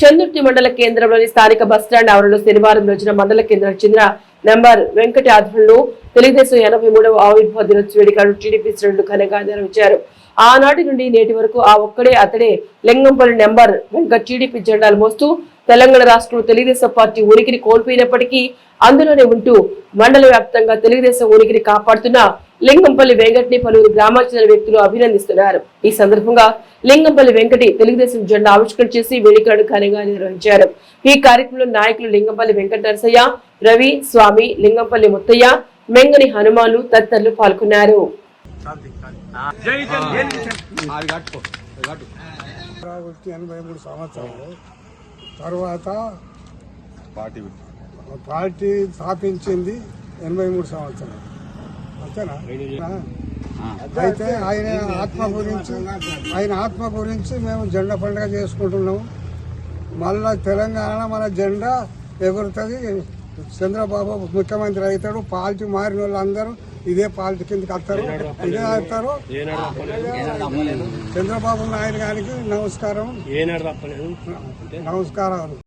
చందుర్తి మండల కేంద్రంలోని స్థానిక బస్టాండ్ ఆవరణలో శనివారం రోజున మండల కేంద్రానికి చెందిన నంబర్ వెంకట ఆధ్వర్యంలో తెలుగుదేశం ఎనభై మూడవ ఆవిర్భావ దినోత్సవ వేడుకలు టీడీపీ శ్రేణులు ఘనంగా నిర్వహించారు. ఆనాటి నుండి నేటి వరకు ఆ ఒక్కడే అతడే లింగంపల్లి నెంబర్ వెంకట టీడీపీ జెండాలు మోస్తూ తెలంగాణ రాష్ట్రంలో తెలుగుదేశం పార్టీ ఉనికిని కోల్పోయినప్పటికీ అందులోనే ఉంటూ మండల వ్యాప్తంగా తెలుగుదేశం ఉనికిని కాపాడుతున్న లింగంపల్లి వెంకట్ని పలువురు గ్రామాలకు చెందిన వ్యక్తులు అభినందిస్తున్నారు. ఈ సందర్భంగా లింగంపల్లి వెంకటి తెలుగుదేశం జెండా ఆవిష్కరణ చేసి వేడుకలను ఘనంగా నిర్వహించారు. ఈ కార్యక్రమంలో నాయకులు లింగంపల్లి వెంకట నరసయ్య రవి స్వామి లింగంపల్లి ముత్తయ్య మెంగని హనుమాన్లు తదితరులు పాల్గొన్నారు. ఎనభై మూడు సంవత్సరాలు. తర్వాత పార్టీ పార్టీ స్థాపించింది ఎనభై మూడు సంవత్సరాలు. అంతేనా? అయితే ఆయన ఆత్మ గురించి ఆయన ఆత్మ గురించి మేము జెండా పండుగ చేసుకుంటున్నాము. మళ్ళా తెలంగాణ మన జెండా ఎగురుతుంది. చంద్రబాబు ముఖ్యమంత్రి అవుతాడు. పార్టీ మారిన వాళ్ళందరూ ఇదే పార్టీ కిందకి వస్తారు ఇదే అవుతారు చంద్రబాబు నాయుడు గారికి నమస్కారం. నమస్కారాలు.